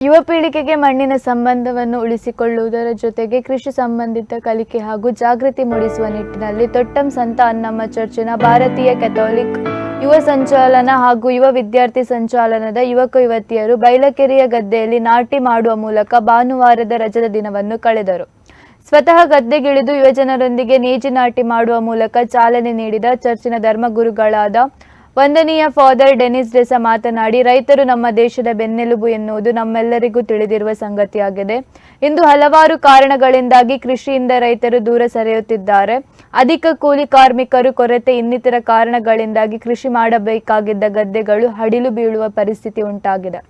ಯುವ ಪೀಳಿಗೆಗೆ ಮಣ್ಣಿನ ಸಂಬಂಧವನ್ನು ಉಳಿಸಿಕೊಳ್ಳುವುದರ ಜೊತೆಗೆ ಕೃಷಿ ಸಂಬಂಧಿತ ಕಲಿಕೆ ಹಾಗೂ ಜಾಗೃತಿ ಮೂಡಿಸುವ ನಿಟ್ಟಿನಲ್ಲಿ ತೊಟ್ಟಂ ಸಂತ ಅನ್ನಮ್ಮ ಚರ್ಚಿನ ಭಾರತೀಯ ಕೆಥೋಲಿಕ್ ಯುವ ಸಂಚಾಲನ ಹಾಗೂ ಯುವ ವಿದ್ಯಾರ್ಥಿ ಸಂಚಾಲನದ ಯುವಕ ಯುವತಿಯರು ಬೈಲಕೆರೆಯ ಗದ್ದೆಯಲ್ಲಿ ನಾಟಿ ಮಾಡುವ ಮೂಲಕ ಭಾನುವಾರದ ರಜದ ದಿನವನ್ನು ಕಳೆದರು. ಸ್ವತಃ ಗದ್ದೆಗಿಳಿದು ಯುವಜನರೊಂದಿಗೆ ನೇಜಿ ನಾಟಿ ಮಾಡುವ ಮೂಲಕ ಚಾಲನೆ ನೀಡಿದ ಚರ್ಚಿನ ಧರ್ಮಗುರುಗಳಾದ ವಂದನೀಯ ಫಾದರ್ ಡೆನಿಸ್ ಡೆಸ ಮಾತನಾಡಿ, ರೈತರು ನಮ್ಮ ದೇಶದ ಬೆನ್ನೆಲುಬು ಎನ್ನುವುದು ನಮ್ಮೆಲ್ಲರಿಗೂ ತಿಳಿದಿರುವ ಸಂಗತಿಯಾಗಿದೆ. ಇಂದು ಹಲವಾರು ಕಾರಣಗಳಿಂದಾಗಿ ಕೃಷಿಯಿಂದ ರೈತರು ದೂರ ಸರಿಯುತ್ತಿದ್ದಾರೆ. ಅಧಿಕ ಕೂಲಿ ಕಾರ್ಮಿಕರು ಕೊರತೆ, ಇನ್ನಿತರ ಕಾರಣಗಳಿಂದಾಗಿ ಕೃಷಿ ಮಾಡಬೇಕಾಗಿದ್ದ ಗದ್ದೆಗಳು ಹಡಿಲು ಬೀಳುವ ಪರಿಸ್ಥಿತಿ ಉಂಟಾಗಿದೆ.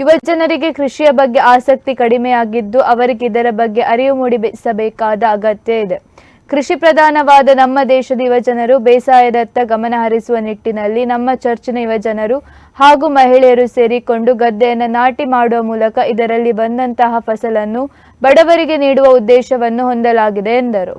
ಯುವಜನರಿಗೆ ಕೃಷಿಯ ಬಗ್ಗೆ ಆಸಕ್ತಿ ಕಡಿಮೆಯಾಗಿದ್ದು, ಅವರಿಗೆ ಇದರ ಬಗ್ಗೆ ಅರಿವು ಮೂಡಿಸಬೇಕಾದ ಅಗತ್ಯ ಇದೆ. ಕೃಷಿ ಪ್ರಧಾನವಾದ ನಮ್ಮ ದೇಶದ ಯುವಜನರು ಬೇಸಾಯದತ್ತ ಗಮನ ಹರಿಸುವ ನಿಟ್ಟಿನಲ್ಲಿ ನಮ್ಮ ಚರ್ಚಿನ ಯುವಜನರು ಹಾಗೂ ಮಹಿಳೆಯರು ಸೇರಿಕೊಂಡು ಗದ್ದೆಯನ್ನು ನಾಟಿ ಮಾಡುವ ಮೂಲಕ ಇದರಲ್ಲಿ ಬಂದಂತಹ ಫಸಲನ್ನು ಬಡವರಿಗೆ ನೀಡುವ ಉದ್ದೇಶವನ್ನು ಹೊಂದಲಾಗಿದೆ ಎಂದರು.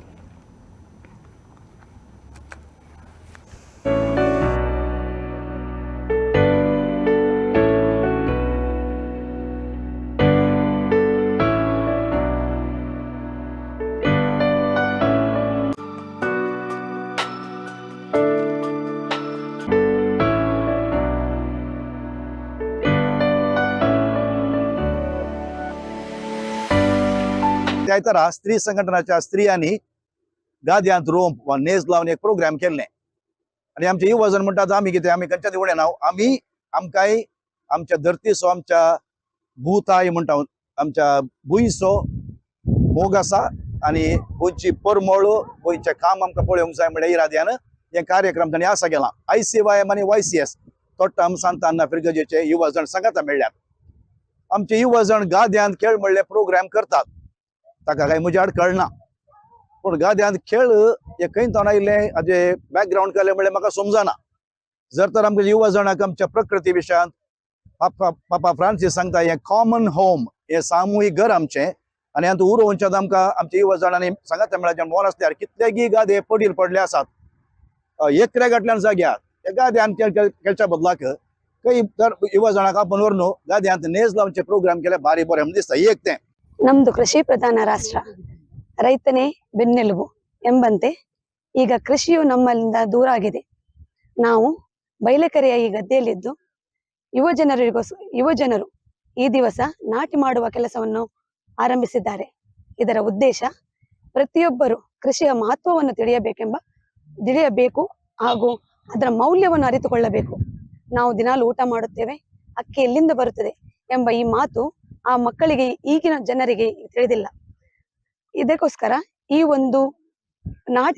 त्या तरह स्त्री संघटनाच्या स्त्रियांनी गाद्यांत रोंप वा नेज लावन एक प्रोग्राम केल्ले आनी आमचे युवा जण म्हणटात आमी कितें आमी खंयच्या देवळ्यान हांव आमी आमकांय आमच्या धरतीचो आमच्या भूताय म्हणटा आमच्या भुंयचो मोग आसा आनी गोंयची परमळ गोंयचें काम आमकां पळोवंक जाय म्हणल्या इराद्यान हे कार्यक्रम तांणी आसा केला आय सी वाय एम आनी वाय सी एस. तोट्टाम सांत तान्ना फिरगजेचे युवा जण सांगाता मेळ्ळ्यात आमचे युवा जण गाद्यांत खेळ म्हणले प्रोग्राम करतात. ताका काही मुजाड कळना. पूण गाद्यांत खेळ हे खंय तोंड आयिल्ले हाजे बॅकग्रावंड केले म्हणल्यार म्हाका समजना. जर तर आमच्या युवा जणांक आमच्या प्रकृती विशयांत पापा पापा फ्रांसीस सांगता हे कॉमन होम हे सामुहीक घर आमचें. आनी हातूंत उरोवच्यात आमकां आमच्या युवा जणांनी सांगात मेळ्याचे मोन आसल्यार कितलेगी गादे पडील पडले आसात. एकऱ्या गाटल्यान जाग्यार हे गाद्यांत खेळ खेळ- खेळच्या बदलाक खंय तर युवा जणांक आपण व्हरून गाद्यांत नेज लावचे प्रोग्राम केले भारी बरें म्हणून दिसता एक तें ನಮ್ದು ಕೃಷಿ ಪ್ರಧಾನ ರಾಷ್ಟ್ರ ರೈತನೇ ಬೆನ್ನೆಲುಬು ಎಂಬಂತೆ ಈಗ ಕೃಷಿಯು ನಮ್ಮಲ್ಲಿಂದ ದೂರ ಆಗಿದೆ ನಾವು ಬಯಲೆಕೆರೆಯ ಈ ಗದ್ದೆಯಲ್ಲಿದ್ದು ಯುವ ಜನರಿಗೋಸ್ ಯುವ ಜನರು ಈ ದಿವಸ ನಾಟಿ ಮಾಡುವ ಕೆಲಸವನ್ನು ಆರಂಭಿಸಿದ್ದಾರೆ ಇದರ ಉದ್ದೇಶ ಪ್ರತಿಯೊಬ್ಬರು ಕೃಷಿಯ ಮಹತ್ವವನ್ನು ತಿಳಿಯಬೇಕೆಂಬ ತಿಳಿಯಬೇಕು ಹಾಗೂ ಅದರ ಮೌಲ್ಯವನ್ನು ಅರಿತುಕೊಳ್ಳಬೇಕು. ನಾವು ದಿನಾಲು ಊಟ ಮಾಡುತ್ತೇವೆ, ಅಕ್ಕಿ ಎಲ್ಲಿಂದ ಬರುತ್ತದೆ ಎಂಬ ಈ ಮಾತು ಆ ಮಕ್ಕಳಿಗೆ, ಈಗಿನ ಜನರಿಗೆ ತಿಳಿದಿಲ್ಲ. ಇದಕ್ಕೋಸ್ಕರ ಈ ಒಂದು ನಾಟಿ